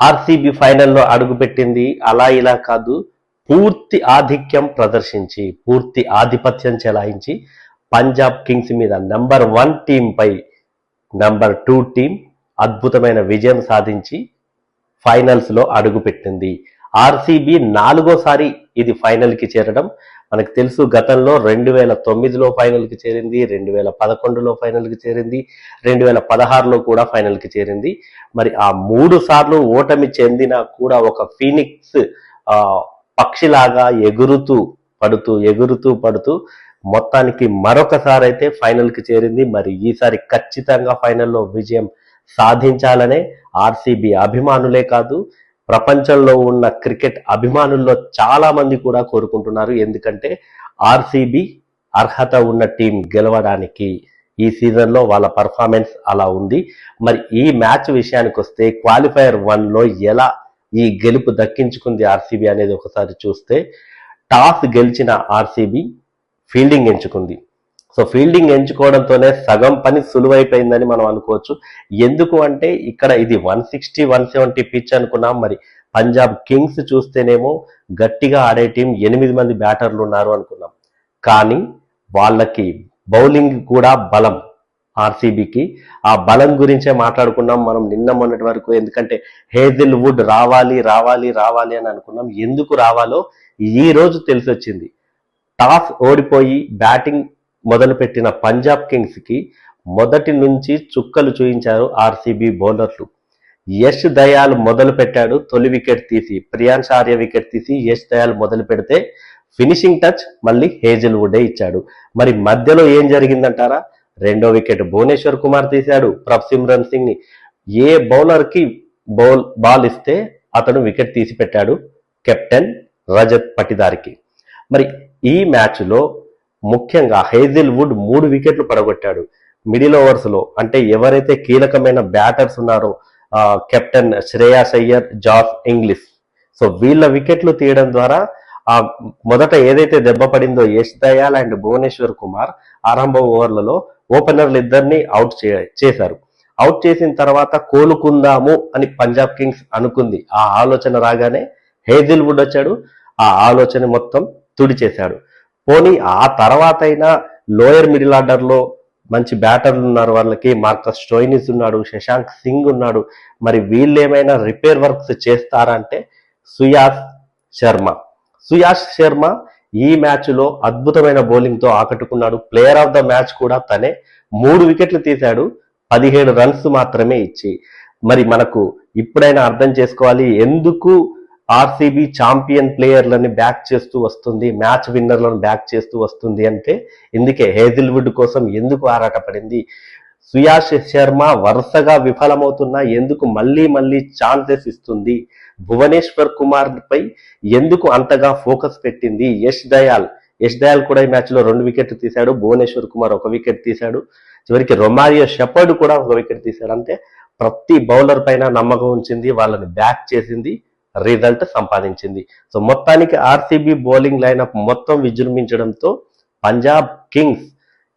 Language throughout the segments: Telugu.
ఆర్సీబీ ఫైనల్లో అడుగుపెట్టింది. అలా ఇలా కాదు. పూర్తి ఆధిక్యం ప్రదర్శించి పూర్తి ఆధిపత్యం చెలాయించి పంజాబ్ కింగ్స్ మీద నంబర్ వన్ టీం పై నంబర్ టూ టీం అద్భుతమైన విజయం సాధించి ఫైనల్స్లో అడుగుపెట్టింది. ఆర్సీబీ నాలుగోసారి ఇది ఫైనల్కి చేరడం మనకు తెలుసు గతంలో రెండు వేల తొమ్మిదిలో ఫైనల్కి చేరింది రెండు వేల పదకొండులో ఫైనల్కి చేరింది రెండు వేల పదహారులో కూడా ఫైనల్కి చేరింది. మరి ఆ మూడు సార్లు ఓటమి చెందినా కూడా ఒక ఫీనిక్స్ ఆ పక్షిలాగా ఎగురుతూ పడుతూ ఎగురుతూ పడుతూ మొత్తానికి మరొకసారి అయితే ఫైనల్కి చేరింది. మరి ఈసారి ఖచ్చితంగా ఫైనల్లో విజయం సాధించాలనే ఆర్సీబీ అభిమానులే కాదు ప్రపంచంలో ఉన్న క్రికెట్ అభిమానుల్లో చాలా మంది కూడా కోరుకుంటున్నారు. ఎందుకంటే ఆర్సీబీ అర్హత ఉన్న టీం గెలవడానికి ఈ సీజన్లో వాళ్ళ పర్ఫార్మెన్స్ అలా ఉంది. మరి ఈ మ్యాచ్ విషయానికి వస్తే క్వాలిఫైయర్ వన్లో ఎలా ఈ గెలుపు దక్కించుకుంది ఆర్సీబీ అనేది ఒకసారి చూస్తే టాస్ గెలిచిన ఆర్సీబీ ఫీల్డింగ్ ఎంచుకుంది. సో ఫీల్డింగ్ ఎంచుకోవడంతోనే సగం పని సులువైపోయిందని మనం అనుకోవచ్చు. ఎందుకు అంటే ఇక్కడ ఇది one sixty one seventy pitch అనుకున్నాం. మరి పంజాబ్ కింగ్స్ చూస్తేనేమో గట్టిగా ఆడే టీం ఎనిమిది మంది బ్యాటర్లు ఉన్నారు అనుకున్నాం. కానీ వాళ్ళకి బౌలింగ్ కూడా బలం ఆర్సీబీకి. ఆ బలం గురించే మాట్లాడుకున్నాం మనం నిన్న మొన్నటి వరకు. ఎందుకంటే హేజిల్ వుడ్ రావాలి రావాలి రావాలి అని అనుకున్నాం. ఎందుకు రావాలో ఈ రోజు తెలిసి వచ్చింది టాస్ ఓడిపోయి బ్యాటింగ్ మొదలుపెట్టిన పంజాబ్ కింగ్స్కి మొదటి నుంచి చుక్కలు చూయించారు ఆర్సీబీ బౌలర్లు. యష్ దయాల్ మొదలు పెట్టాడు తొలి వికెట్ తీసి. ప్రియాన్స్ ఆర్య వికెట్ తీసి యష్ దయాల్ మొదలు పెడితే ఫినిషింగ్ టచ్ మళ్ళీ హేజల్ వుడే ఇచ్చాడు. మరి మధ్యలో ఏం జరిగిందంటారా? రెండో వికెట్ భువనేశ్వర్ కుమార్ తీశాడు ప్రప్ సిమ్రన్ సింగ్ని ఏ బౌలర్కి బౌల్ బాల్ ఇస్తే అతను వికెట్ తీసి పెట్టాడు కెప్టెన్ రజత్ పటిదారికి. మరి ఈ మ్యాచ్లో ముఖ్యంగా హేజిల్ వుడ్ మూడు వికెట్లు పడగొట్టాడు. మిడిల్ ఓవర్స్లో అంటే ఎవరైతే కీలకమైన బ్యాటర్స్ ఉన్నారో captain Shreyas Iyer Josh Inglis so వీళ్ళ వికెట్లు తీయడం ద్వారా ఆ మొదట ఏదైతే దెబ్బ పడిందో యశ్ దయాల్ అండ్ భువనేశ్వర్ కుమార్ ఆరంభ ఓవర్లలో ఓపెనర్లు ఇద్దరిని అవుట్ చే- చేశారు. అవుట్ చేసిన తర్వాత కోలుకుందాము అని పంజాబ్ కింగ్స్ అనుకుంది. ఆ ఆలోచన రాగానే హేజిల్ వుడ్ వచ్చాడు. ఆ ఆలోచన మొత్తం తుడిచేశాడు. పోనీ ఆ తర్వాత అయినా లోయర్ మిడిల్ ఆర్డర్లో మంచి బ్యాటర్లు ఉన్నారు వాళ్ళకి మార్కస్ స్టోయినిస్ ఉన్నాడు శశాంక్ సింగ్ ఉన్నాడు మరి వీళ్ళు ఏమైనా రిపేర్ వర్క్స్ చేస్తారంటే సుయాస్ శర్మ. సుయాష్ శర్మ ఈ మ్యాచ్లో అద్భుతమైన బౌలింగ్తో ఆకట్టుకున్నాడు. ప్లేయర్ ఆఫ్ ద మ్యాచ్ కూడా తనే మూడు వికెట్లు తీశాడు పదిహేడు రన్స్ మాత్రమే ఇచ్చి. మరి మనకు ఇప్పుడైనా అర్థం చేసుకోవాలి ఎందుకు ఆర్సీబీ ఛాంపియన్ ప్లేయర్లని బ్యాక్ చేస్తూ వస్తుంది మ్యాచ్ విన్నర్లను బ్యాక్ చేస్తూ వస్తుంది అంటే ఇందుకే హేజిల్వుడ్ కోసం ఎందుకు ఆరాటపడింది? సుయాష్ శర్మ వరుసగా విఫలమవుతున్నా ఎందుకు మళ్ళీ మళ్ళీ ఛాన్సెస్ ఇస్తుంది? భువనేశ్వర్ కుమార్ పై ఎందుకు అంతగా ఫోకస్ పెట్టింది? యష్ దయాల్ యష్ దయాల్ కూడా ఈ మ్యాచ్లో రెండు వికెట్లు తీశాడు భువనేశ్వర్ కుమార్ ఒక వికెట్ తీశాడు చివరికి రొమారియో షెపర్డ్ కూడా ఒక వికెట్ తీశాడు. అంటే ప్రతి బౌలర్ పైన నమ్మకం ఉంచింది వాళ్ళని బ్యాక్ చేసింది రిజల్ట్ సంపాదించింది. సో మొత్తానికి ఆర్సీబీ బౌలింగ్ లైనప్ మొత్తం విజృంభించడంతో పంజాబ్ కింగ్స్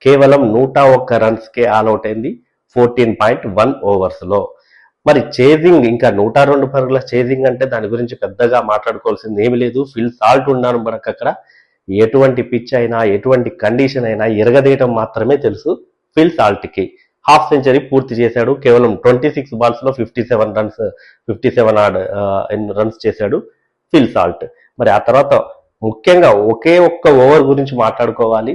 కేవలం నూట ఒక్క రన్స్కే ఆల్అౌట్ అయింది ఫోర్టీన్ పాయింట్ వన్ ఓవర్స్లో. మరి చేజింగ్ ఇంకా నూట రెండు పరుగుల చేజింగ్ అంటే దాని గురించి పెద్దగా మాట్లాడుకోవాల్సింది ఏమి లేదు. ఫిల్ సాల్ట్ ఉన్నాను మనకు అక్కడ. ఎటువంటి పిచ్ అయినా ఎటువంటి కండిషన్ అయినా ఎరగదీయటం మాత్రమే తెలుసు ఫిల్ సాల్ట్కి. హాఫ్ సెంచరీ పూర్తి చేశాడు. కేవలం twenty six బాల్స్లో fifty seven runs fifty seven odd runs చేశాడు ఫిల్ సాల్ట్. మరి ఆ తర్వాత ముఖ్యంగా ఒకే ఒక్క ఓవర్ గురించి మాట్లాడుకోవాలి.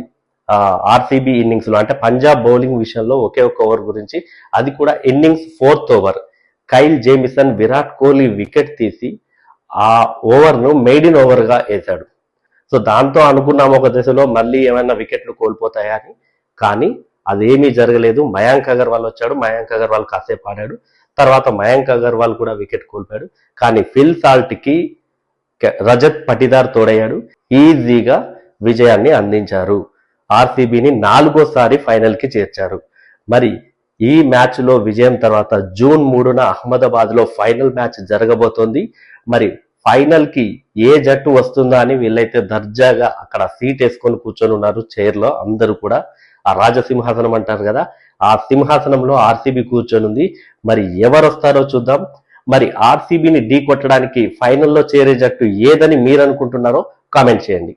ఆర్సీబీ ఇన్నింగ్స్లో అంటే పంజాబ్ బౌలింగ్ విషయంలో ఒకే ఒక్క ఓవర్ గురించి. అది కూడా innings fourth over Kyle Jamieson Virat Kohli wicket తీసి ఆ ఓవర్ను మెయిడిన్ ఓవర్గా వేశాడు. సో దాంతో అనుకున్నాము ఒక దశలో మళ్ళీ ఏమైనా వికెట్లు కోల్పోతాయా అని. కానీ అదేమీ జరగలేదు. మయాంక్ అగర్వాల్ వచ్చాడు. మయాంక్ అగర్వాల్ కాసేపు ఆడాడు. తర్వాత మయాంక్ అగర్వాల్ కూడా వికెట్ కోల్పోయాడు. కానీ ఫిల్ సాల్ట్కి రజత్ పటిదార్ తోడయ్యాడు. ఈజీగా విజయాన్ని అందించారు. ఆర్సీబీని నాలుగోసారి ఫైనల్కి చేర్చారు. మరి ఈ మ్యాచ్లో విజయం తర్వాత జూన్ మూడున అహ్మదాబాద్లో ఫైనల్ మ్యాచ్ జరగబోతోంది. మరి ఫైనల్కి ఏ జట్టు వస్తుందా అని వీళ్ళైతే దర్జాగా అక్కడ సీట్ వేసుకొని కూర్చొని ఉన్నారు. చైర్లో అందరూ కూడా ఆ రాజసింహాసనం అంటారు కదా ఆ సింహాసనంలో ఆర్సీబీ కూర్చొని ఉంది. మరి ఎవరు వస్తారో చూద్దాం. మరి ఆర్సీబీని ఢీ కొట్టడానికి ఫైనల్లో చేరే జట్టు ఏదని మీరు అనుకుంటున్నారో కామెంట్ చేయండి.